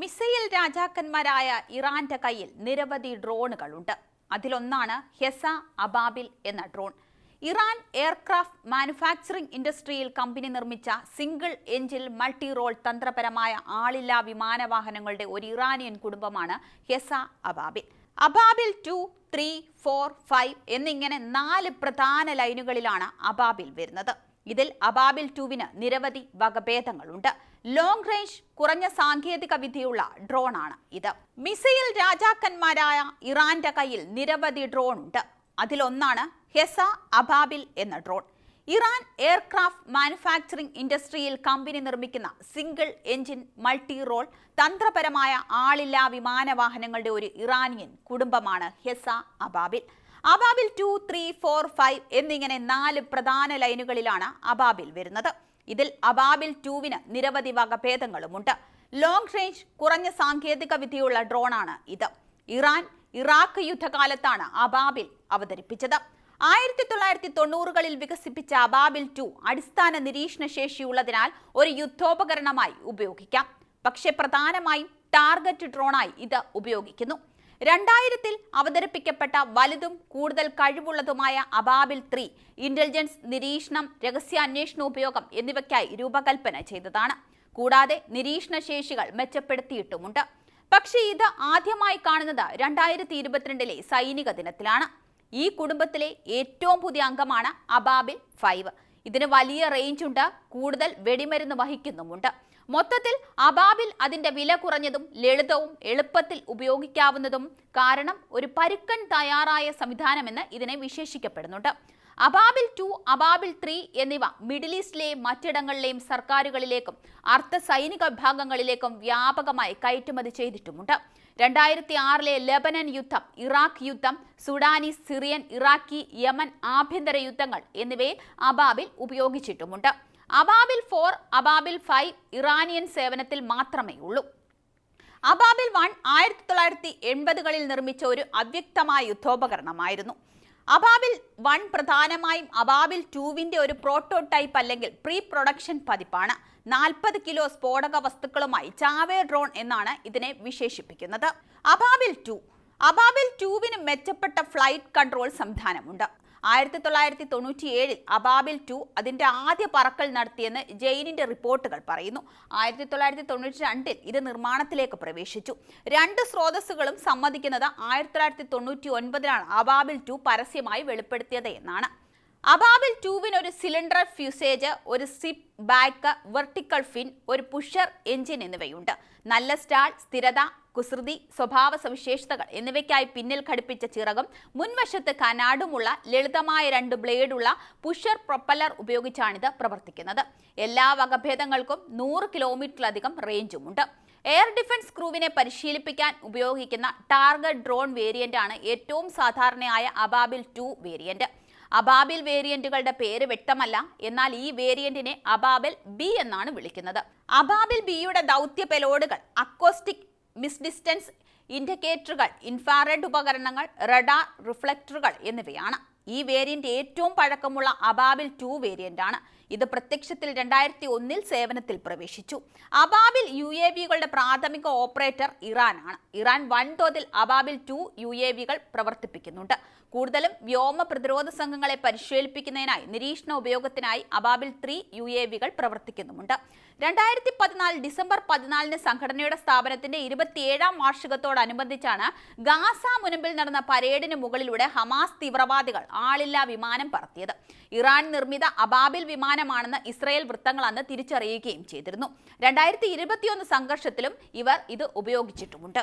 Missile രാജാക്കന്മാരായ ഇറാന്റെ കയ്യിൽ നിരവധി ഡ്രോണുകളുണ്ട്. അതിലൊന്നാണ് ഹെസ അബാബിൽ എന്ന ഡ്രോൺ. ഇറാൻ എയർക്രാഫ്റ്റ് മാനുഫാക്ചറിംഗ് ഇൻഡസ്ട്രിയിൽ കമ്പനി നിർമ്മിച്ച സിംഗിൾ എഞ്ചിൻ മൾട്ടി റോൾ തന്ത്രപരമായ ആളില്ലാ വിമാനവാഹനങ്ങളുടെ ഒരു ഇറാനിയൻ കുടുംബമാണ് HESA Ababil. Ababil two three four five എന്നിങ്ങനെ നാല് പ്രധാന ലൈനുകളിലാണ് അബാബിൽ വരുന്നത്. ഇതിൽ അബാബിൽ ടുവിന് നിരവധി വകഭേദങ്ങളുണ്ട്. ലോങ് റേഞ്ച് കുറഞ്ഞ സാങ്കേതിക വിദ്യയുള്ള ഡ്രോണാണ് ഇത്. മിസൈൽ രാജാക്കന്മാരായ ഇറാന്റെ കയ്യിൽ നിരവധി ഡ്രോൺ ഉണ്ട് അതിലൊന്നാണ് ഹെസ അബാബിൽ എന്ന ഡ്രോൺ. ഇറാൻ എയർക്രാഫ്റ്റ് മാനുഫാക്ചറിംഗ് ഇൻഡസ്ട്രിയിൽ കമ്പനി നിർമ്മിക്കുന്ന സിംഗിൾ എഞ്ചിൻ മൾട്ടി റോൾ തന്ത്രപരമായ ആളില്ലാ വിമാനവാഹനങ്ങളുടെ ഒരു ഇറാനിയൻ കുടുംബമാണ് HESA Ababil. Ababil two three four five എന്നിങ്ങനെ നാല് പ്രധാന ലൈനുകളിലാണ് അബാബിൽ വരുന്നത്. ഇതിൽ അബാബിൽ ടൂവിന് നിരവധി വകഭേദങ്ങളുമുണ്ട്. ലോങ് റേഞ്ച് കുറഞ്ഞ സാങ്കേതിക വിദ്യയുള്ള ഡ്രോണാണ് ഇത്. ഇറാൻ ഇറാഖ് യുദ്ധകാലത്താണ് അബാബിൽ അവതരിപ്പിച്ചത്. ആയിരത്തി തൊള്ളായിരത്തി തൊണ്ണൂറുകളിൽ വികസിപ്പിച്ച അബാബിൽ ടു അടിസ്ഥാന നിരീക്ഷണ ശേഷിയുള്ളതിനാൽ ഒരു യുദ്ധോപകരണമായി ഉപയോഗിക്കാം. പക്ഷേ പ്രധാനമായും ടാർഗറ്റ് ഡ്രോണായി ഇത് ഉപയോഗിക്കുന്നു. രണ്ടായിരത്തിൽ അവതരിപ്പിക്കപ്പെട്ട വലുതും കൂടുതൽ കഴിവുള്ളതുമായ അബാബിൽ ത്രീ ഇന്റലിജൻസ് നിരീക്ഷണം രഹസ്യാന്വേഷണ ഉപയോഗം എന്നിവയ്ക്കായി രൂപകൽപ്പന ചെയ്തതാണ്. കൂടാതെ നിരീക്ഷണ ശേഷികൾ മെച്ചപ്പെടുത്തിയിട്ടുമുണ്ട്. പക്ഷേ ഇത് ആദ്യമായി കാണുന്നത് രണ്ടായിരത്തി ഇരുപത്തിരണ്ടിലെ സൈനിക ദിനത്തിലാണ്. ഈ കുടുംബത്തിലെ ഏറ്റവും പുതിയ അംഗമാണ് അബാബിൽ ഫൈവ്. ഇതിന് വലിയ റേഞ്ച് ഉണ്ട് കൂടുതൽ വെടിമരുന്ന് വഹിക്കുന്നുമുണ്ട്. മൊത്തത്തിൽ അബാബിൽ അതിന്റെ വില കുറഞ്ഞതും ലളിതവും എളുപ്പത്തിൽ ഉപയോഗിക്കാവുന്നതും കാരണം ഒരു പരുക്കൻ തയ്യാറായ സംവിധാനമെന്ന് ഇതിനെ വിശേഷിക്കപ്പെടുന്നുണ്ട്. അബാബിൽ ടു അബാബിൽ ത്രീ എന്നിവ മിഡിൽ ഈസ്റ്റിലെയും മറ്റിടങ്ങളിലെയും സർക്കാരുകളിലേക്കും അർദ്ധ സൈനിക വിഭാഗങ്ങളിലേക്കും വ്യാപകമായി കയറ്റുമതി ചെയ്തിട്ടുമുണ്ട്. രണ്ടായിരത്തി ആറിലെ ലെബനൻ യുദ്ധം ഇറാഖ് യുദ്ധം സുഡാനി സിറിയൻ ഇറാഖി യമൻ ആഭ്യന്തര യുദ്ധങ്ങൾ എന്നിവയിൽ Ababil ഉപയോഗിച്ചിട്ടുമുണ്ട്. Ababil four Ababil five Iranian സേവനത്തിൽ മാത്രമേ ഉള്ളൂ. അബാബിൽ വൺ ആയിരത്തി തൊള്ളായിരത്തി എൺപതുകളിൽ നിർമ്മിച്ച ഒരു അവ്യക്തമായ യുദ്ധോപകരണമായിരുന്നു. അബാബിൽ വൺ പ്രധാനമായും അബാബിൽ ടൂവിന്റെ ഒരു പ്രോട്ടോടൈപ്പ് അല്ലെങ്കിൽ പ്രീ പ്രൊഡക്ഷൻ പതിപ്പാണ്. നാൽപ്പത് കിലോ സ്ഫോടക വസ്തുക്കളുമായി ചാവേ ഡ്രോൺ എന്നാണ് ഇതിനെ വിശേഷിപ്പിക്കുന്നത്. അബാബിൽ ടു അബാബിൽ ടൂവിന് മെച്ചപ്പെട്ട ഫ്ലൈറ്റ് കൺട്രോൾ സംവിധാനമുണ്ട്. ആയിരത്തി തൊള്ളായിരത്തി തൊണ്ണൂറ്റി ഏഴിൽ അബാബിൽ ടു അതിന്റെ ആദ്യ പറക്കൽ നടത്തിയെന്ന് ജെയിനിന്റെ റിപ്പോർട്ടുകൾ പറയുന്നു. ആയിരത്തി തൊള്ളായിരത്തി തൊണ്ണൂറ്റി രണ്ടിൽ ഇത് നിർമ്മാണത്തിലേക്ക് പ്രവേശിച്ചു. രണ്ട് സ്രോതസ്സുകളും സമ്മതിക്കുന്നത് ആയിരത്തി തൊള്ളായിരത്തി തൊണ്ണൂറ്റി ഒൻപതിലാണ് അബാബിൽ ടു പരസ്യമായി വെളിപ്പെടുത്തിയത് എന്നാണ്. അബാബിൽ ടൂവിന് ഒരു സിലിണ്ടർ ഫ്യൂസേജ് ഒരു സിപ്പ് ബാക്ക് വെർട്ടിക്കൽ ഫിൻ ഒരു പുഷർ എഞ്ചിൻ എന്നിവയുണ്ട്. നല്ല സ്റ്റാൾ സ്ഥിരത കുസൃതി സ്വഭാവ സവിശേഷതകൾ എന്നിവയ്ക്കായി പിന്നിൽ ഘടിപ്പിച്ച ചിറകും മുൻവശത്ത് കനാടുമുള്ള ലളിതമായ രണ്ട് ബ്ലേഡുള്ള പുഷർ പ്രൊപ്പല്ലർ ഉപയോഗിച്ചാണിത് പ്രവർത്തിക്കുന്നത്. എല്ലാ വകഭേദങ്ങൾക്കും നൂറ് കിലോമീറ്ററിലധികം റേഞ്ചുമുണ്ട്. എയർ ഡിഫൻസ് ക്രൂവിനെ പരിശീലിപ്പിക്കാൻ ഉപയോഗിക്കുന്ന ടാർഗറ്റ് ഡ്രോൺ വേരിയന്റ് ആണ് ഏറ്റവും സാധാരണയായ അബാബിൽ ടു വേരിയന്റ്. അബാബിൽ വേരിയന്റുകളുടെ പേര് വ്യക്തമല്ല എന്നാൽ ഈ വേരിയന്റിനെ അബാബിൽ ബി എന്നാണ് വിളിക്കുന്നത്. അബാബിൽ ബിയുടെ ദൗത്യ പെലോഡുകൾ അക്കോസ്റ്റിക് മിസ് ഡിസ്റ്റൻസ് ഇൻഡിക്കേറ്ററുകൾ ഇൻഫ്രാറെഡ് ഉപകരണങ്ങൾ റഡാർ റിഫ്ലക്ടറുകൾ എന്നിവയാണ്. ഈ വേരിയന്റ് ഏറ്റവും പഴക്കമുള്ള അബാബിൽ ടു വേരിയന്റ് ആണ്. ഇത് പ്രത്യക്ഷത്തിൽ രണ്ടായിരത്തി ഒന്നിൽ സേവനത്തിൽ പ്രവേശിച്ചു. അബാബിൽ യു എ വികളുടെ പ്രാഥമിക ഓപ്പറേറ്റർ ഇറാനാണ് ഇറാൻ വൻതോതിൽ അബാബിൽ ടു യു എ വികൾ പ്രവർത്തിപ്പിക്കുന്നുണ്ട്. കൂടുതലും വ്യോമ പ്രതിരോധ സംഘങ്ങളെ പരിശീലിപ്പിക്കുന്നതിനായി നിരീക്ഷണ ഉപയോഗത്തിനായി അബാബിൽ ത്രീ യു എ വികൾ പ്രവർത്തിക്കുന്നുമുണ്ട്. രണ്ടായിരത്തി പതിനാല് ഡിസംബർ പതിനാലിന് സംഘടനയുടെ സ്ഥാപനത്തിന്റെ ഇരുപത്തിയേഴാം വാർഷികത്തോടനുബന്ധിച്ചാണ് ഗാസ മുനമ്പിൽ നടന്ന പരേഡിന് മുകളിലൂടെ ഹമാസ് തീവ്രവാദികൾ ആളില്ലാ വിമാനം പറത്തിയത്. ഇറാൻ നിർമ്മിത അബാബിൽ വിമാനമാണെന്ന് ഇസ്രയേൽ വൃത്തങ്ങൾ അന്ന് തിരിച്ചറിയുകയും ചെയ്തിരുന്നു. രണ്ടായിരത്തി ഇരുപത്തിയൊന്ന് സംഘർഷത്തിലും ഇവർ ഇത് ഉപയോഗിച്ചിട്ടുമുണ്ട്.